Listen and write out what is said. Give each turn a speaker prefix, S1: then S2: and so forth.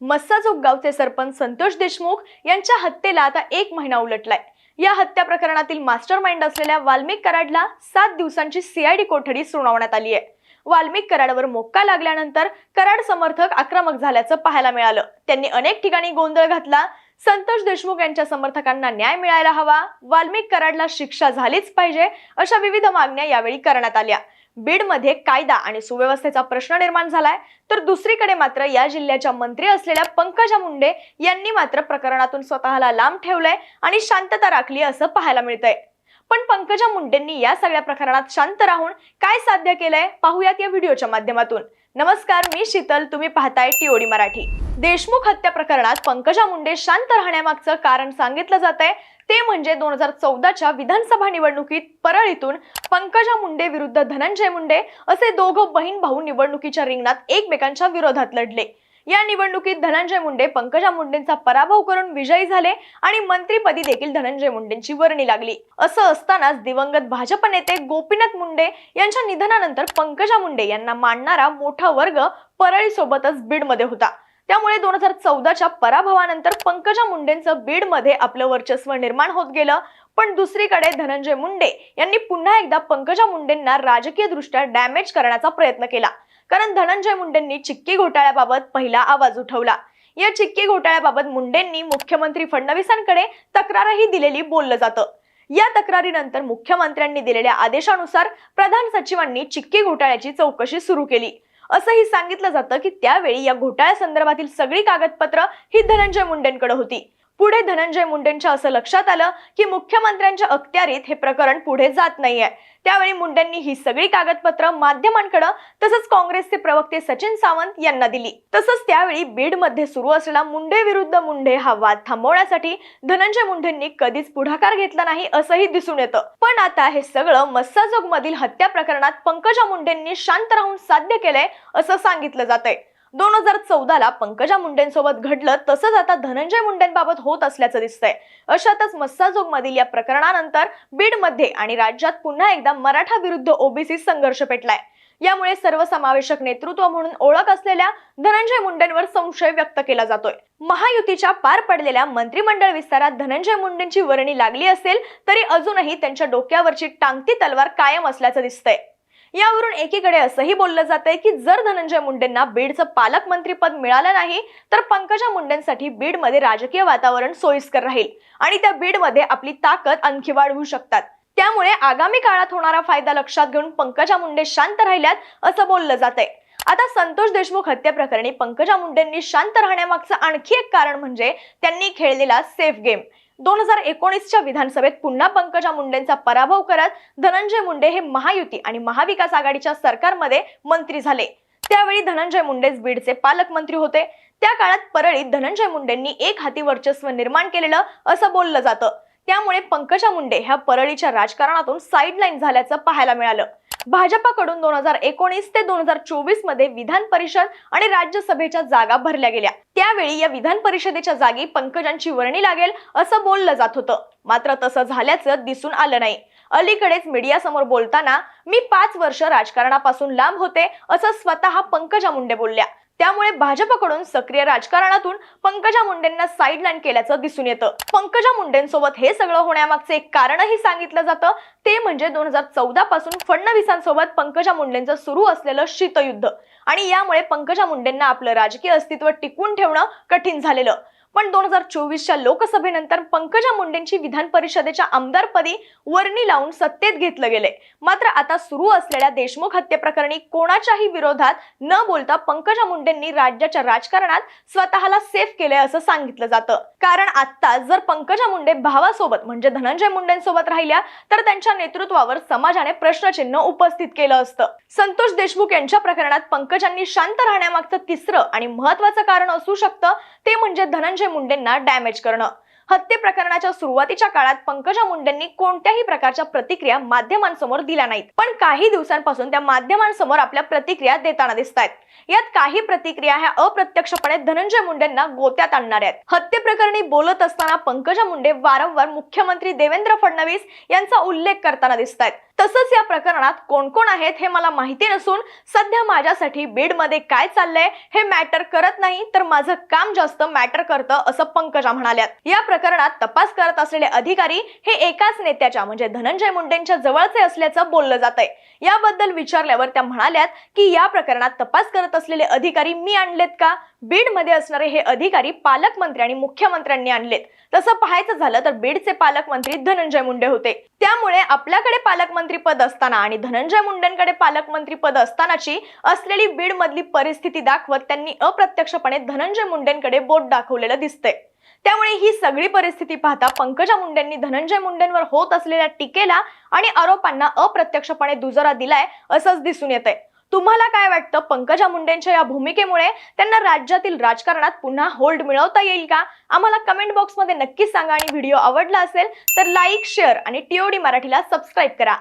S1: मस्साजोग गावचे सरपंच संतोष देशमुख यांच्या हत्येला आता एक महिना उलटलाय. या हत्या प्रकरणातील मास्टर माइंड असलेल्या वाल्मिक कराडला सात दिवसांची सीआयडी कोठडी सुनावण्यात आली आहे. वाल्मिक कराडवर मोक्का लागल्यानंतर कराड समर्थक आक्रमक झाल्याचं पाहायला मिळालं. त्यांनी अनेक ठिकाणी गोंधळ घातला. संतोष देशमुख यांच्या समर्थकांना न्याय मिळायला हवा. वाल्मिक कराडला शिक्षा झालीच पाहिजे अशा विविध मागण्या यावेळी करण्यात आल्या. बीडमध्ये कायदा आणि सुव्यवस्थेचा प्रश्न निर्माण झालाय. तर दुसरीकडे मात्र या जिल्ह्याच्या मंत्री असलेल्या पंकजा मुंडे यांनी मात्र प्रकरणातून स्वतःला लांब ठेवलंय आणि शांतता राखली असं पाहायला मिळतंय. पण पंकजा मुंडेंनी या सगळ्या प्रकरणात शांत राहून काय साध्य केलंय? पाहूयात या व्हिडिओच्या माध्यमातून. नमस्कार मी शीतल. तुम्ही पाहताय टीओडी मराठी. देशमुख हत्या प्रकरणात पंकजा मुंडे शांत राहण्यामागचं कारण सांगितलं जात आहे ते म्हणजे दोन हजार चौदाच्या विधानसभा निवडणुकीत परळीतून पंकजा मुंडे विरुद्ध धनंजय मुंडे असे दोघं बहीण भाऊ निवडणुकीच्या रिंगणात एकमेकांच्या विरोधात लढले. या निवडणुकीत धनंजय मुंडे पंकजा मुंडेंचा पराभव करून विजयी झाले आणि मंत्रीपदी देखील धनंजय मुंडेंची वर्णी लागली. असं असतानाच दिवंगत भाजप नेते गोपीनाथ मुंडे यांच्या निधनानंतर पंकजा मुंडे यांना मानणारा मोठा वर्ग परळी सोबतच बीडमध्ये होता. त्यामुळे दोन हजार चौदाच्या पराभवानंतर पंकजा मुंडेंचं बीडमध्ये आपलं वर्चस्व निर्माण होत गेलं. पण दुसरीकडे धनंजय मुंडे यांनी पुन्हा एकदा पंकजा मुंडेंना राजकीय दृष्ट्या डॅमेज करण्याचा प्रयत्न केला. कारण धनंजय मुंडेंनी चिक्की घोटाळ्याबाबत पहिला आवाज उठवला. या चिक्की घोटाळ्याबाबत मुंडेंनी मुख्यमंत्री फडणवीसांकडे तक्रारही दिलेली बोललं जातं. या तक्रारीनंतर मुख्यमंत्र्यांनी दिलेल्या आदेशानुसार प्रधान सचिवांनी चिक्की घोटाळ्याची चौकशी सुरू केली. असंही सांगितलं जातं की त्यावेळी या घोटाळ्या संदर्भातील सगळी कागदपत्र ही धनंजय मुंडेंकडे होती. पुढे धनंजय मुंडेंच्या असं लक्षात आलं की मुख्यमंत्र्यांच्या अखत्यारीत हे प्रकरण पुढे जात नाहीये. त्यावेळी मुंडेंनी ही सगळी कागदपत्र माध्यमांकडे तसंच काँग्रेसचे प्रवक्ते सचिन सावंत यांना दिली. तसंच त्यावेळी बीडमध्ये सुरू असलेला मुंडे विरुद्ध मुंडे हा वाद थांबवण्यासाठी धनंजय मुंडेंनी कधीच पुढाकार घेतला नाही असंही दिसून येतं. पण आता हे सगळं मस्साजोग मधील हत्या प्रकरणात पंकजा मुंडेंनी शांत राहून साध्य केलंय असं सांगितलं जातंय. दोन हजार चौदाला पंकजा मुंडेंसोबत घडलं तसंच आता धनंजय मुंडेंबाबत होत असल्याचं दिसतंय. अशातच मस्साजोग मधील या प्रकरणानंतर बीडमध्ये आणि राज्यात पुन्हा एकदा मराठा विरुद्ध ओबीसी संघर्ष पेटलाय. यामुळे सर्वसमावेशक नेतृत्व म्हणून ओळख असलेल्या धनंजय मुंडेंवर संशय व्यक्त केला जातोय. महायुतीच्या पार पडलेल्या मंत्रिमंडळ विस्तारात धनंजय मुंडेंची वर्णी लागली असेल तरी अजूनही त्यांच्या डोक्यावरची टांगती तलवार कायम असल्याचं दिसतंय. यावरून एकीकडे असंही बोललं जातंय की जर धनंजय मुंडेंना बीडचं पालकमंत्रीपद मिळालं नाही तर पंकजा मुंडेंसाठी बीडमध्ये राजकीय वातावरण सोयीस्कर राहील आणि त्या बीडमध्ये आपली ताकद आणखी वाढवू शकतात. त्यामुळे आगामी काळात होणारा फायदा लक्षात घेऊन पंकजा मुंडे शांत राहिल्यात असं बोललं जातंय. आता संतोष देशमुख हत्येप्रकरणी पंकजा मुंडेंनी शांत राहण्यामागचं आणखी एक कारण म्हणजे त्यांनी खेळलेला सेफ गेम. दोन हजार एकोणीसच्या विधानसभेत पुन्हा पंकजा मुंडेंचा पराभव करत धनंजय मुंडे हे महायुती आणि महाविकास आघाडीच्या सरकारमध्ये मंत्री झाले. त्यावेळी धनंजय मुंडेच बीडचे पालकमंत्री होते. त्या काळात परळीत धनंजय मुंडेंनी एक हाती वर्चस्व निर्माण केलेलं असं बोललं जातं. त्यामुळे पंकजा मुंडे ह्या परळीच्या राजकारणातून साईडलाईन झाल्याचं पाहायला मिळालं. भाजपाकडून दोन हजार एकोणीस ते दोन हजार चोवीसमध्ये विधान परिषद आणि राज्यसभेच्या जागा भरल्या गेल्या. त्यावेळी या विधान परिषदेच्या जागी पंकजांची वर्णी लागेल असं बोललं जात होतं. मात्र तसं झाल्याचं दिसून आलं नाही. अलीकडेच मीडिया समोर बोलताना मी पाच वर्ष राजकारणापासून लांब होते असं स्वतः पंकजा मुंडे बोलल्या. त्यामुळे भाजपकडून सक्रिय राजकारणातून पंकजा मुंडेंना साईडलाईन केल्याचं दिसून येतं. पंकजा मुंडेंसोबत हे सगळं होण्यामागचं एक कारणही सांगितलं जातं. ते म्हणजे दोन हजार चौदा पासून फडणवीसांसोबत पंकजा मुंडेंचं सुरू असलेलं शीतयुद्ध. आणि यामुळे पंकजा मुंडेंना आपलं राजकीय अस्तित्व टिकवून ठेवणं कठीण झालेलं. पण दोन हजार चोवीसच्या लोकसभेनंतर पंकजा मुंडेंची विधान परिषदेच्या आमदारपदी वर्णी लावून सत्तेत घेतलं गेले मात्र आता सुरू असलेल्या देशमुख हत्येप्रकरणी कोणाच्याही विरोधात न बोलता पंकजा मुंडेंनी राज्याच्या राजकारणात स्वतःला सेफ केले असं सांगितलं जातं. कारण आता जर पंकजा मुंडे भावासोबत म्हणजे धनंजय मुंडेंसोबत राहिल्या तर त्यांच्या नेतृत्वावर समाजाने प्रश्नचिन्ह उपस्थित केलं असतं. संतोष देशमुख यांच्या प्रकरणात पंकजांनी शांत राहण्यामागचं तिसरं आणि महत्वाचं कारण असू शकतं ते म्हणजे धनंजय मुंडेंना डॅमेज करणं. हत्ये प्रकरणाच्या सुरुवातीच्या काळात पंकजा मुंडेंनी कोणत्याही प्रकारच्या प्रतिक्रिया माध्यमांसमोर दिल्या नाहीत. पण काही दिवसांपासून त्या माध्यमांसमोर आपल्या प्रतिक्रिया देताना दिसत आहेत यात काही प्रतिक्रिया ह्या अप्रत्यक्षपणे धनंजय मुंडेंना गोत्यात आणणार आहेत. हत्ये प्रकरणी बोलत असताना पंकजा मुंडे वारंवार मुख्यमंत्री देवेंद्र फडणवीस यांचा उल्लेख करताना दिसत आहेत तसंच या प्रकरणात कोण कोण आहेत हे मला माहिती नसून सध्या माझ्यासाठी बीडमध्ये काय चाललंय हे मॅटर करत नाही तर माझं काम जास्त मॅटर करतं असं पंकजा म्हणाल्यात. या प्रकरणात तपास करत असलेले अधिकारी हे एकाच नेत्याच्या म्हणजे धनंजय मुंडेंच्या जवळचे असल्याचं बोललं जात आहे याबद्दल विचारल्यावर त्या म्हणाल्यात की या प्रकरणात तपास करत असलेले अधिकारी मी आणलेत का? बीडमध्ये असणारे हे अधिकारी पालकमंत्री आणि मुख्यमंत्र्यांनी आणलेत. तसं पाहायचं झालं तर बीडचे पालकमंत्री धनंजय मुंडे होते. त्यामुळे आपल्याकडे पालकमंत्री पद असताना आणि धनंजय मुंडेंकडे पालकमंत्री पद असतानाची असलेली बीड मधली परिस्थिती दाखवत त्यांनी अप्रत्यक्षपणे धनंजय मुंडेंकडे बोट दाखवलेलं दिसतंय. त्यामुळे ही सगळी परिस्थिती पाहता पंकजा मुंडेंनी धनंजय मुंडेंवर होत असलेल्या टीकेला आणि आरोपांना अप्रत्यक्षपणे दुजोरा दिलाय असंच दिसून येत आहे तुम्हाला काय वाटतं? पंकजा मुंडेंच्या या भूमिकेमुळे त्यांना राज्यातील राजकारणात पुन्हा होल्ड मिळवता येईल का? आम्हाला कमेंट बॉक्समध्ये नक्कीच सांगा आणि व्हिडिओ आवडला असेल तर लाईक शेअर आणि टीओडी मराठीला सबस्क्राईब करा.